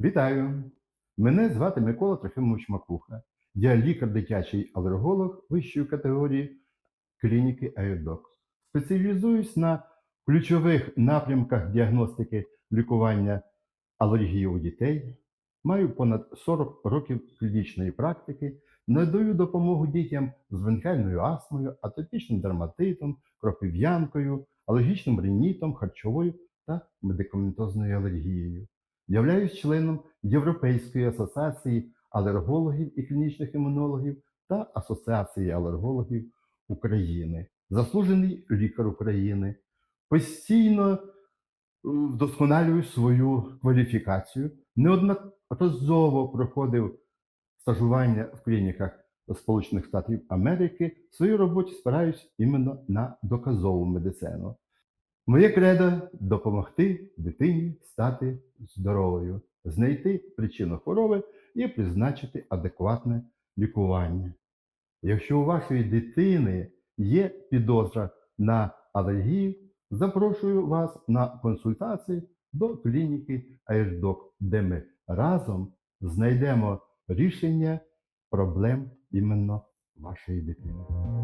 Вітаю! Мене звати Микола Трохимович Макуха. Я лікар дитячий алерголог вищої категорії клініки Айрдок. Спеціалізуюсь на ключових напрямках діагностики лікування алергії у дітей. Маю понад 40 років клінічної практики, надаю допомогу дітям з бронхіальною астмою, атопічним дерматитом, кропив'янкою, алергічним ринітом, харчовою та медикаментозною алергією. Являюсь членом Європейської асоціації алергологів і клінічних імунологів та Асоціації алергологів України, заслужений лікар України. Постійно е, вдосконалюю свою кваліфікацію. Неодноразово проходив стажування в клініках Сполучених Штатів Америки. В своїй роботі спираюсь іменно на доказову медицину. Моє кредо допомогти дитині стати здоровою, знайти причину хвороби і призначити адекватне лікування. Якщо у вашої дитини є підозра на алергію, запрошую вас на консультації до клініки Айрдок, де ми разом знайдемо рішення проблем іменно вашої дитини.